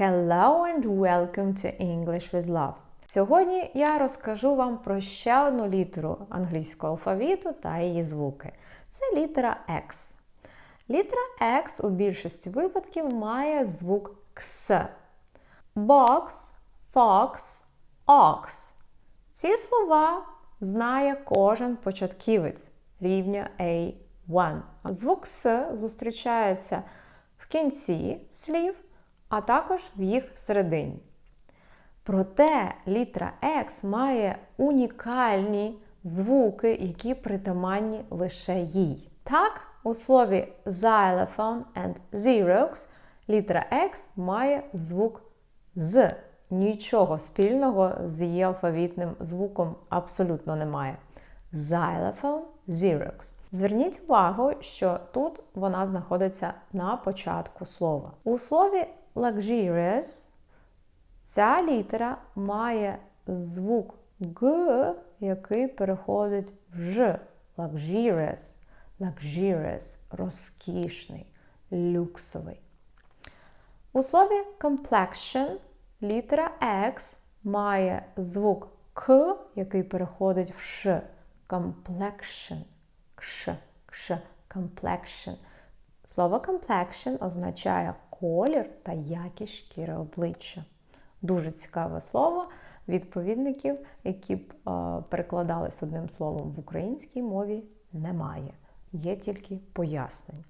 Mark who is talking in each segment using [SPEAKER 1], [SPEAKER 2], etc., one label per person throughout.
[SPEAKER 1] Hello and welcome to English with Love. Сьогодні я розкажу вам про ще одну літеру англійського алфавіту та її звуки. Це літера X. Літера X у більшості випадків має звук Кс. Box, fox, ox. Ці слова знає кожен початківець рівня A1. Звук С зустрічається в кінці слів, а також в їх середині. Проте літера X має унікальні звуки, які притаманні лише їй. Так, у слові xylophone and xerox літера X має звук з. Нічого спільного з її алфавітним звуком абсолютно немає. Xylophone, Xerox. Зверніть увагу, що тут вона знаходиться на початку слова. У слові luxurious ця літера має звук Г, який переходить в Ж. Luxurious, luxurious, розкішний, люксовий. У слові complexion літера X має звук К, який переходить в Ш. Complexion. Кш, кш, complexion. Слово complexion означає колір та якість шкіри обличчя. Дуже цікаве слово відповідників, які б перекладались одним словом в українській мові, немає. Є тільки пояснення.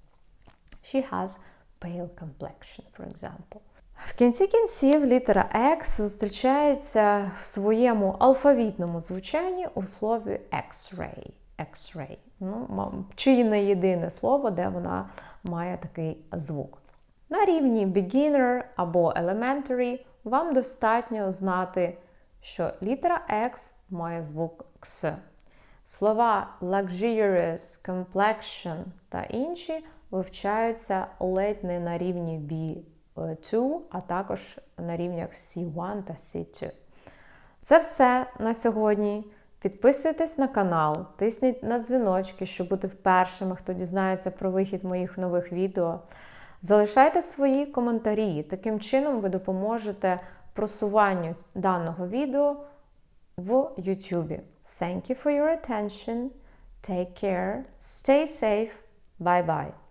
[SPEAKER 1] She has pale complexion, for example. В кінці кінців літера X зустрічається в своєму алфавітному звучанні у слові X-ray. X-ray. Ну, чи не єдине слово, де вона має такий звук. На рівні beginner або elementary вам достатньо знати, що літера X має звук X. Слова luxurious, complexion та інші вивчаються ледь не на рівні B2, а також на рівнях C1 та C2. Це все на сьогодні. Підписуйтесь на канал, тисніть на дзвіночки, щоб бути першими, хто дізнається про вихід моїх нових відео. Залишайте свої коментарі. Таким чином ви допоможете просуванню даного відео в YouTube. Thank you for your attention. Take care. Stay safe. Bye bye.